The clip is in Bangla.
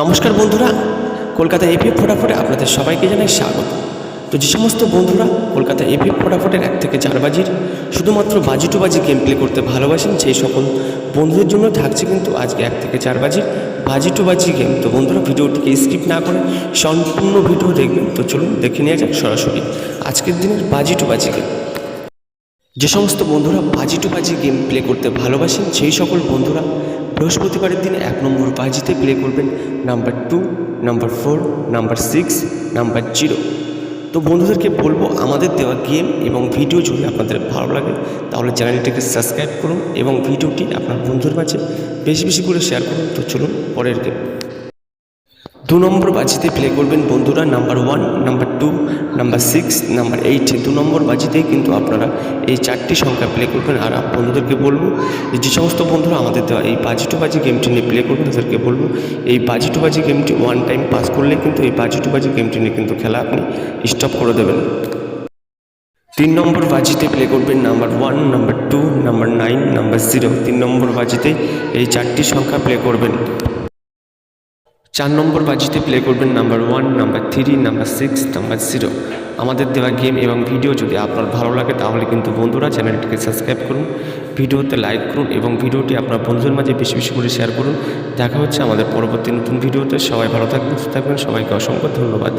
নমস্কার বন্ধুরা, কলকাতা এপিএফ ফটাফটে আপনাদের সবাইকে জানাই স্বাগত। তো যে সমস্ত বন্ধুরা কলকাতা এপিএফ ফটাফটের এক থেকে চার বাজির শুধুমাত্র বাজি টু বাজি গেম প্লে করতে ভালোবাসেন, সেই সকল বন্ধুদের জন্য থাকছে কিন্তু আজকে এক থেকে চার বাজির বাজি টু বাজি গেম তো বন্ধুরা, ভিডিওটিকে স্কিপ না করে সম্পূর্ণ ভিডিও দেখবেন। তো চলুন দেখে নিয়ে যাক সরাসরি আজকের দিনের বাজি টু বাজি গেম যে সমস্ত বন্ধুরা বাজি টু বাজি গেম প্লে করতে ভালোবাসেন, সেই সকল বন্ধুরা বৃহস্পতিবারের দিন এক নম্বর বাজিতে প্লে করবেন number two number four number six number zero তো বন্ধুদেরকে বলব, আমাদের দেওয়া গেম এবং ভিডিও যদি আপনাদের ভালো লাগে, তাহলে চ্যানেলটিকে সাবস্ক্রাইব করুন এবং ভিডিওটি আপনার বন্ধুর মাঝে বেশি বেশি করে শেয়ার করুন। তো চলুন, পরের গেম দু নম্বর বাজিতে প্লে করবেন বন্ধুরা number one number two number six number eight দু নম্বর বাজিতেই কিন্তু আপনারা এই চারটি সংখ্যা প্লে করবেন। আর বন্ধুদেরকে বলব যে সমস্ত বন্ধুরা আমাদের দেওয়া এই বাজি টু বাজি গেমটি নিয়ে প্লে করবেন, তাদেরকে বলব, এই বাজি টু বাজি গেমটি ওয়ান টাইম পাস করলে কিন্তু এই বাজি টু বাজি গেমটি নিয়ে কিন্তু খেলা আপনি স্টপ করে দেবেন। তিন নম্বর বাজিতে প্লে করবেন number one number two number nine number zero তিন নম্বর বাজিতে এই চারটি সংখ্যা প্লে করবেন। চার নম্বর বাজিতে প্লে করবেন number one number three number six number zero আমাদের দেওয়া গেম এবং ভিডিও যদি আপনার ভালো লাগে, তাহলে কিন্তু বন্ধুরা চ্যানেলটিকে সাবস্ক্রাইব করুন, ভিডিওতে লাইক করুন এবং ভিডিওটি আপনার বন্ধুদের মাঝে বেশি বেশি করে শেয়ার করুন। দেখা হচ্ছে আমাদের পরবর্তী নতুন ভিডিওতে। সবাই ভালো থাকবেন থাকবেন। সবাইকে অসংখ্য ধন্যবাদ।